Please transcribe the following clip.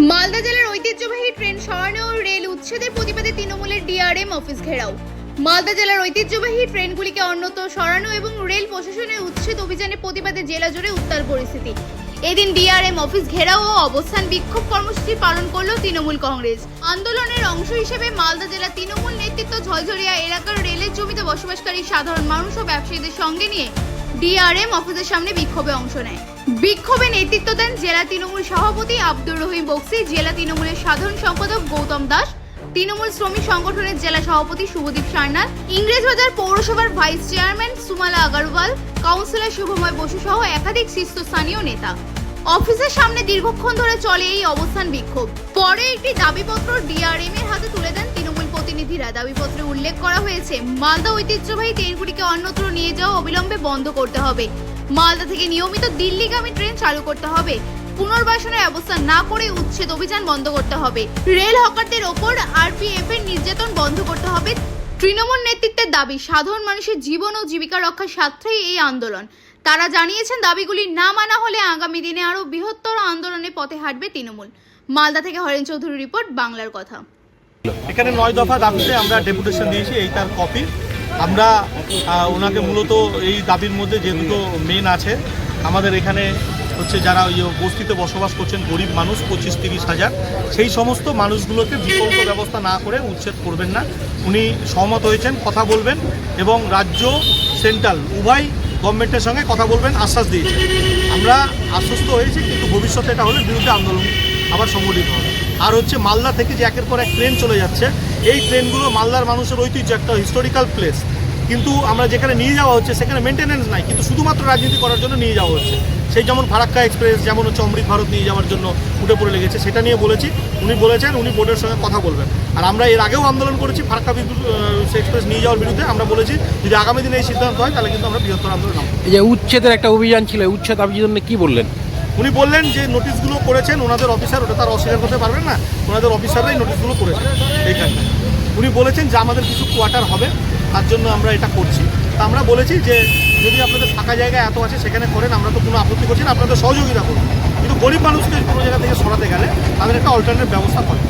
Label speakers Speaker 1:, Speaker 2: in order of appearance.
Speaker 1: মালদা জেলার ঐতিহ্যবাহী ট্রেন সরানো ও রেল উচ্ছেদের প্রতিবাদে তৃণমূলের ডিআরএম অফিস ঘেরাও। মালদা জেলার ঐতিহ্যবাহী ট্রেনগুলিকে অন্যত সরানো এবং রেল প্রশাসনের উচ্ছেদ অভিযানের প্রতিবাদে জেলা জুড়ে উত্তাল পরিস্থিতি। এদিন ডিআরএম অফিস ঘেরাও ও অবস্থান বিক্ষোভ কর্মসূচি পালন করল তৃণমূল কংগ্রেস। আন্দোলনের অংশ হিসেবে মালদা জেলা তৃণমূল নেতৃত্ব ঝলঝরিয়া এলাকার রেলের জমিতে বসবাসকারী সাধারণ মানুষ ও ব্যবসায়ীদের সঙ্গে নিয়ে ডিআরএম অফিসের সামনে বিক্ষোভে অংশ নেয়। বিক্ষোভে নেতৃত্ব দেন জেলা তৃণমূল সভাপতি আব্দুর রহিম বক্সি, জেলা তৃণমূলের সাধারণ সম্পাদক গৌতম দাস, তৃণমূল শ্রমিক সংগঠনের জেলা সভাপতি শুভদীপ ইংরেজ ইংরেজবাজার পৌরসভার vice chairman Sumala Agarwal, councillor Subhamoy Basu সহ একাধিক শীর্ষস্থানীয় নেতা। অফিসের সামনে দীর্ঘক্ষণ ধরে চলে এই অবস্থান বিক্ষোভ। পরে একটি দাবিপত্র ডিআরএম এর হাতে তুলে দেন তৃণমূল প্রতিনিধিরা দাবিপত্রে উল্লেখ করা হয়েছে, মালদা ঐতিহ্যবাহী ট্রেনগুলিকে অন্যত্র নিয়ে যাওয়া অবিলম্বে বন্ধ করতে হবে। মালদা থেকে নিয়মিত দিল্লিগামী ট্রেন চালু করতে হবে। পুনর্বাসনের ব্যবস্থা না করে উচ্ছেদ অভিযান বন্ধ করতে হবে। রেল হকারদের ওপর আরপিএফ এর নির্যাতন বন্ধ করতে হবে। তৃণমূল নেতৃত্বের দাবি, সাধারণ মানুষের জীবন ও জীবিকা রক্ষার স্বার্থেই এই আন্দোলন। তারা জানিয়েছেন দাবিগুলি না মানা হলে আগামী দিনে আরও বৃহত্তর আন্দোলনের পথে হাঁটবে তৃণমূল। মালদা থেকে হরেন চৌধুরী রিপোর্ট, বাংলার কথা।
Speaker 2: এখানে নয় দফা দাবিতে আমরা ডেপুটেশন দিয়েছি, এই তার কপি। আমরা ওনাকে মূলত এই দাবির মধ্যে যে দুটো মেন আছে, আমাদের এখানে হচ্ছে যারা ওই বস্তিতে বসবাস করছেন, গরিব মানুষ, পঁচিশ তিরিশ হাজার, সেই সমস্ত মানুষগুলোকে বিকল্প ব্যবস্থা না করে উচ্ছেদ করবেন না। উনি সহমত হয়েছেন, কথা বলবেন এবং রাজ্য সেন্ট্রাল, উভয় গভর্নমেন্টের সঙ্গে কথা বলবেন, আশ্বাস দিয়েছে আমরা আশ্বস্ত হয়েছি, কিন্তু ভবিষ্যতে এটা হলে বিরুদ্ধে আন্দোলন আবার সংগঠিত হবে। আর হচ্ছে মালদা থেকে যে একের পর এক ট্রেন চলে যাচ্ছে, এই ট্রেনগুলো মালদার মানুষের ঐতিহ্য, একটা হিস্টোরিক্যাল প্লেস কিন্তু আমরা যেখানে নিয়ে যাওয়া হচ্ছে সেখানে মেনটেনেন্স নাই। কিন্তু শুধুমাত্র রাজনীতি করার জন্য নিয়ে যাওয়া হচ্ছে। সেই যেমন ফারাক্কা এক্সপ্রেস যেমন হচ্ছে অমৃত ভারত নিয়ে যাওয়ার জন্য উঠে পড়ে লেগেছে সেটা নিয়ে বলেছি। উনি বলেছেন উনি বোর্ডের সঙ্গে কথা বলবেন। আর আমরা এর আগেও আন্দোলন করেছি ফারাক্কা বিদ্যুৎ এক্সপ্রেস নিয়ে যাওয়ার বিরুদ্ধে। আমরা বলেছি যদি আগামী দিনে এই সিদ্ধান্ত হয় তাহলে কিন্তু আমরা বৃহত্তর আন্দোলন
Speaker 3: এই যে উচ্ছেদের একটা অভিযান ছিল উচ্ছেদ অভিযান কি বললেন?
Speaker 2: উনি বললেন যে নোটিশগুলো করেছেন ওনাদের অফিসার ওটা তার অস্বীকার করতে পারবেন না। ওনাদের অফিসাররাই নোটিশগুলো করেছেন। এইখানে। উনি বলেছেন যে আমাদের কিছু কোয়ার্টার হবে। তার জন্য আমরা এটা করছি। তা আমরা বলেছি যে, যদি আপনাদের ফাঁকা জায়গা এত আছে, সেখানে করেন, আমরা তো কোনো আপত্তি করছি না আপনাদের সহযোগিতা করুন। কিন্তু গরিব মানুষকে কোনো জায়গা থেকে সরাতে গেলে তাদের একটা অল্টারনেট ব্যবস্থা করেন।